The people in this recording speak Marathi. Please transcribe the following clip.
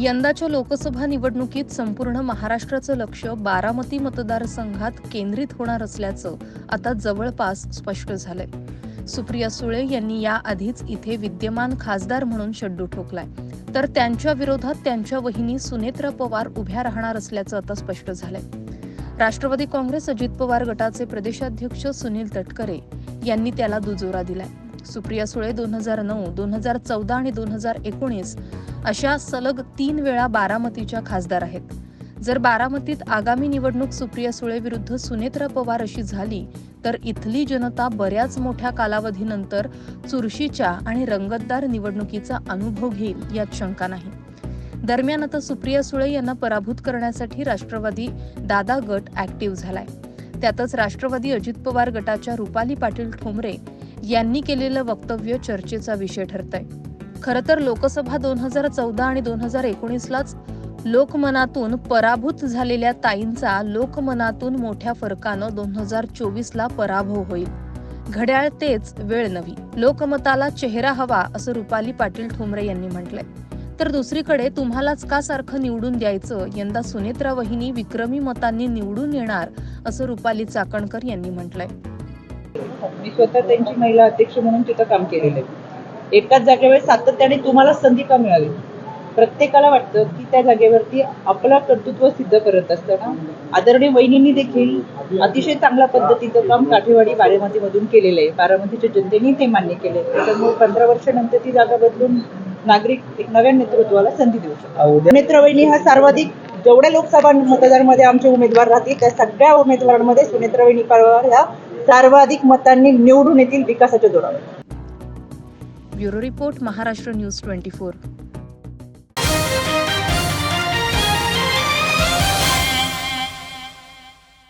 यंदाच्या लोकसभा निवडणुकीत संपूर्ण महाराष्ट्राचं लक्ष बारामती मतदारसंघात केंद्रित होणार असल्याचं आता जवळपास स्पष्ट झालंय. सुप्रिया सुळे यांनी याआधीच इथे विद्यमान खासदार म्हणून शड्डू ठोकलाय. तर त्यांच्या विरोधात त्यांच्या वहिनी सुनेत्रा पवार उभ्या राहणार असल्याचं आता स्पष्ट झालंय. राष्ट्रवादी काँग्रेस अजित पवार गटाचे प्रदेशाध्यक्ष सुनील तटकरे यांनी त्याला दुजोरा दिलाय. सुप्रिया सुळे दोन हजार नऊ दोन हजार चौदा आणि दोन हजार एकोणीस अशा सलग तीन वेळा बारामतीच्या खासदार आहेत. जर बारामतीत आगामी निवडणूक सुप्रिया सुळे विरुद्ध सुनेत्रा पवार अशी झाली तर इथली जनता बऱ्याच मोठ्या कालावधीनंतर चुरशीच्या आणि रंगतदार निवडणुकीचा अनुभव घेईल यात शंका नाही. दरम्यान आता सुप्रिया सुळे यांना पराभूत करण्यासाठी राष्ट्रवादी दादा गट ऍक्टिव्ह झालाय. त्यातच राष्ट्रवादी अजित पवार गटाच्या रुपाली पाटील ठोंबरे यांनी केलेलं वक्तव्य चर्चेचा विषय ठरतंय. खरं तर लोकसभा दोन हजार चौदा आणि दोन हजार एकोणीसलाच लोकमनातून पराभूत झालेल्या ताईंचा लोकमनातून मोठ्या फरकानं दोन हजार चोवीसला पराभव होईल. घड्याळ तेच वेळ नवी लोकमताला चेहरा हवा असं रुपाली पाटील ठोंबरे यांनी म्हटलंय. तर दुसरीकडे तुम्हालाच का सारखं निवडून द्यायचं? यंदा सुनेत्रा वहिनी विक्रमी मतांनी निवडून येणार असं रुपाली चाकणकर यांनी म्हटलंय. मी स्वतः त्यांची महिला अध्यक्ष म्हणून तिथं काम केलेलं आहे. एकाच जागेवर सातत्याने तुम्हाला संधी का मिळाली? प्रत्येकाला वाटतं की त्या जागेवरती आपलं कर्तृत्व सिद्ध करत असताना आदरणीय वहिनींनी देखील अतिशय चांगल्या पद्धतीचं काम काठेवाडी बारामतीमधून केलेलं आहे. बारामतीच्या जनतेने ते मान्य केले त्याच्यामुळे पंधरा वर्षानंतर ती जागा बदलून नागरिक एक नव्या नेतृत्वाला संधी देऊ शकतात. नेत्रवहिनी हा सर्वाधिक जेवढ्या लोकसभा मतदारमध्ये आमचे उमेदवार राहतील त्या सगळ्या उमेदवारांमध्ये सुनेत्राबाई पवार ह्या सर्वाधिक मतांनी निवडून येतील विकासाच्या जोरावर. Bureau report Maharashtra news twenty four.